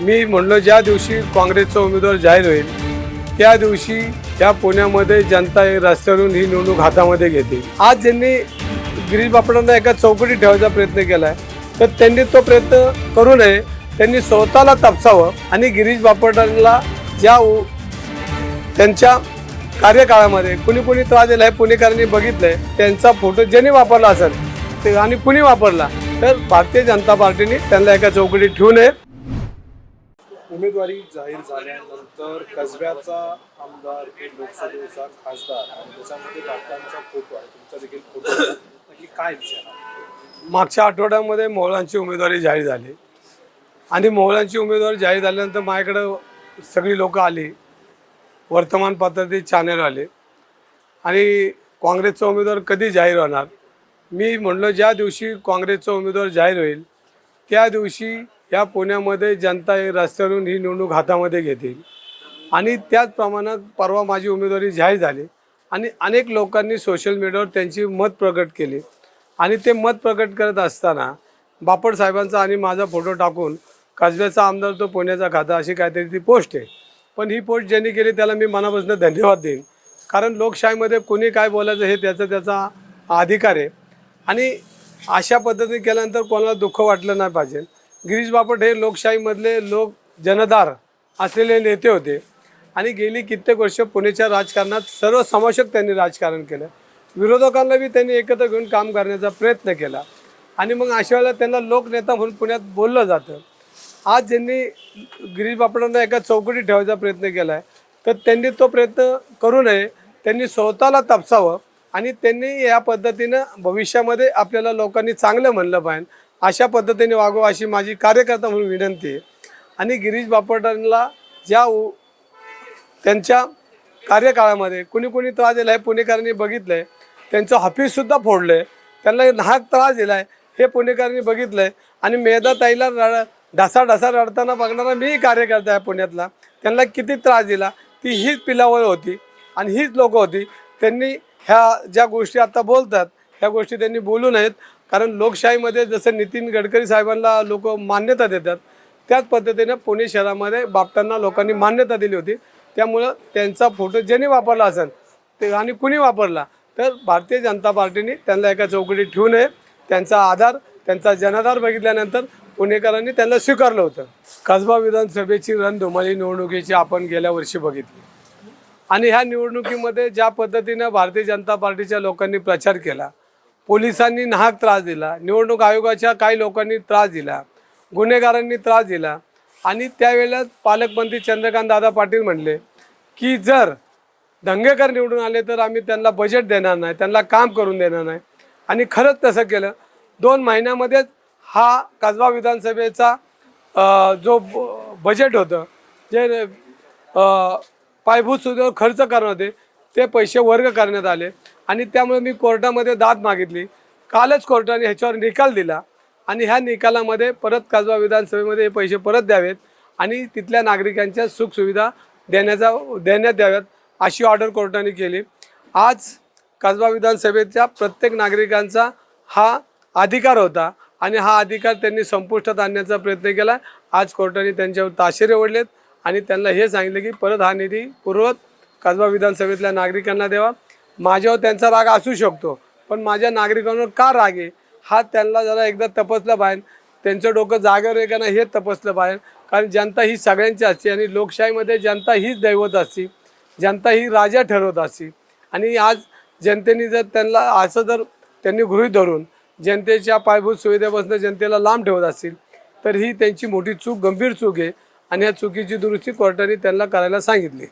मी म्हणलो ज्या दिवशी काँग्रेसचा उमेदवार जाहीर होईल त्या दिवशी त्या पुण्यामध्ये जनता रस्त्यावरून ही निवडणूक हातामध्ये घेते. आज ज्यांनी गिरीश बापडांना एका चौकटीत ठेवायचा प्रयत्न केला आहे तर त्यांनी तो प्रयत्न करू नये. त्यांनी स्वतःला तपसावं आणि गिरीश बापटांना ज्या उ- त्यांच्या कार्यकाळामध्ये कुणी कुणी त्रास दिला आहे पुणेकरांनी बघितलंय त्यांचा फोटो ज्यांनी वापरला असेल ते आणि कुणी वापरला तर भारतीय जनता पार्टीने त्यांना एका चौकटीत ठेवू नये. उमेदवारी जाहीर झाल्यानंतर कसब्याचा आमदार लोकसभेचा खासदार आणि त्याच्यामध्ये डॉक्टरांचा फोटो आहे. तुमचा देखील फोटो नक्की काय विचार आहे? मागच्या आठवड्यामध्ये मोहळांची उमेदवारी जाहीर झाली. आणि मोहळांची उमेदवारी जाहीर झाल्यानंतर माझ्याकडं सगळी लोकं आली. वर्तमानपत्रातील चॅनल आले आणि काँग्रेसचा उमेदवार कधी जाहीर होणार? मी म्हणलो ज्या दिवशी काँग्रेसचा उमेदवार जाहीर होईल त्या दिवशी या पुण्यामध्ये जनता रस्त्यावरून ही निवडणूक हातामध्ये घेतील. आणि त्याच प्रमाणात परवा माझी उमेदवारी जाहीर झाली. आणि अनेक लोकांनी सोशल मीडियावर त्यांची मत प्रकट केली. आणि ते मत प्रकट करत असताना बापट साहेबांचा आणि माझा फोटो टाकून कसब्याचा आमदार तो पुण्याचा खाता अशी काहीतरी ती पोस्ट आहे. पण ही पोस्ट ज्यांनी केली त्याला मी मनापासून धन्यवाद देईन. कारण लोकशाहीमध्ये कोणी काय बोलायचं हे त्याचा त्याचा अधिकार आहे. आणि अशा पद्धतीने केल्यानंतर कोणाला दुःख वाटलं नाही पाहिजे. गिरीश बापट हे लोकशाहीमधले लोक जनदार असलेले नेते होते. आणि गेली कित्येक वर्ष पुणेच्या राजकारणात सर्व समावेशक त्यांनी राजकारण केलं. विरोधकांना बी त्यांनी एकत्र घेऊन काम करण्याचा प्रयत्न केला. आणि मग अशा वेळेला त्यांना लोकनेता म्हणून पुण्यात बोललं जातं. आज ज्यांनी गिरीश बापडांना एका चौकटीत ठेवायचा प्रयत्न केला आहे तर त्यांनी तो प्रयत्न करू नये. त्यांनी स्वतःला तपसावं आणि त्यांनी या पद्धतीनं भविष्यामध्ये आपल्याला लोकांनी चांगलं म्हणलं पाहिजे. अशा पद्धतीने वागावं अशी माझी कार्यकर्ता म्हणून विनंती आहे. आणि गिरीश बापटांना ज्या उ- त्यांच्या कार्यकाळामध्ये कुणी कुणी त्रास दिला आहे पुणेकरांनी बघितलं आहे त्यांचं ऑफिससुद्धा फोडलं आहे त्यांना नाहक त्रास दिला आहे हे पुणेकरांनी बघितलं आहे आणि मेधा ताईला रड ढसा ढसा रडताना बघणारा मीही कार्यकर्ता आहे पुण्यातला. त्यांना किती त्रास दिला ती हीच पिलावळ होती आणि हीच लोकं होती. त्यांनी ह्या ज्या गोष्टी आता बोलतात ह्या गोष्टी त्यांनी बोलू नयेत. कारण लोकशाहीमध्ये जसं नितीन गडकरी साहेबांना लोक मान्यता देतात त्याच पद्धतीने पुणे शहरामध्ये बापटांना लोकांनी मान्यता दिली होती. त्यामुळं त्यांचा फोटो ज्यांनी वापरला असेल ते आणि कुणी वापरला तर भारतीय जनता पार्टीने त्यांना एका चौकटीत ठेवू नये. त्यांचा आधार त्यांचा जनाधार बघितल्यानंतर पुणेकरांनी त्यांना स्वीकारलं होतं. कसबा विधानसभेची रणधुमाळी निवडणुकीची आपण गेल्या वर्षी बघितली. आणि ह्या निवडणुकीमध्ये ज्या पद्धतीनं भारतीय जनता पार्टीच्या लोकांनी प्रचार केला पोलिसांनी नाहक त्रास दिला. निवडणूक आयोगाच्या काही लोकांनी त्रास दिला. गुन्हेगारांनी त्रास दिला. आणि त्यावेळेला पालकमंत्री चंद्रकांत दादा पाटील म्हणले की जर दंगेकर निवडून आले तर आम्ही त्यांना बजेट देणार नाही त्यांना काम करून देणार नाही. आणि खरंच तसं केलं. दोन महिन्यामध्येच हा कसबा विधानसभेचा जो ब- बजेट होतं जे पायभूत सुद्धा खर्च करणार होते ते पैसे वर्ग करण्यात आले आणि त्यामुळे मी कोर्टामध्ये दाद मागितली. कालच कोर्टाने ह्याच्यावर निकाल दिला आणि ह्या निकालामध्ये परत कसबा विधानसभेमध्ये हे पैसे परत द्यावेत आणि तिथल्या नागरिकांच्या सुखसुविधा देण्याचा देण्यात द्याव्यात अशी ऑर्डर कोर्टाने केली. आज कसबा विधानसभेच्या प्रत्येक नागरिकांचा हा अधिकार होता आणि हा अधिकार त्यांनी संपुष्टात आणण्याचा प्रयत्न केला. आज कोर्टाने त्यांच्यावर ताशेरे ओढलेत आणि त्यांना हे सांगितलं की परत हा निधी पूर्वत कसबा विधानसभेतल्या नागरिकांना द्यावा. माझ्यावर त्यांचा राग असू शकतो पण माझ्या नागरिकांवर का राग आहे? हा त्यांना जरा एकदा तपासलं पाहिजे. त्यांचं डोकं जागेवर आहे का नाही हे तपासलं पाहिजे. कारण जनता ही सगळ्यांची असते आणि लोकशाहीमध्ये जनता हीच दैवत असते. जनता ही राजा ठरवत असते. आणि आज जनतेने जर त्यांना असं जर त्यांनी गृहीत धरून जनतेच्या पायाभूत सुविधेपासून जनतेला लांब ठेवत असतील तर ही त्यांची मोठी चूक गंभीर चूक आहे. आणि या चुकीची दुरुस्ती कोर्टाने त्यांना करायला सांगितली.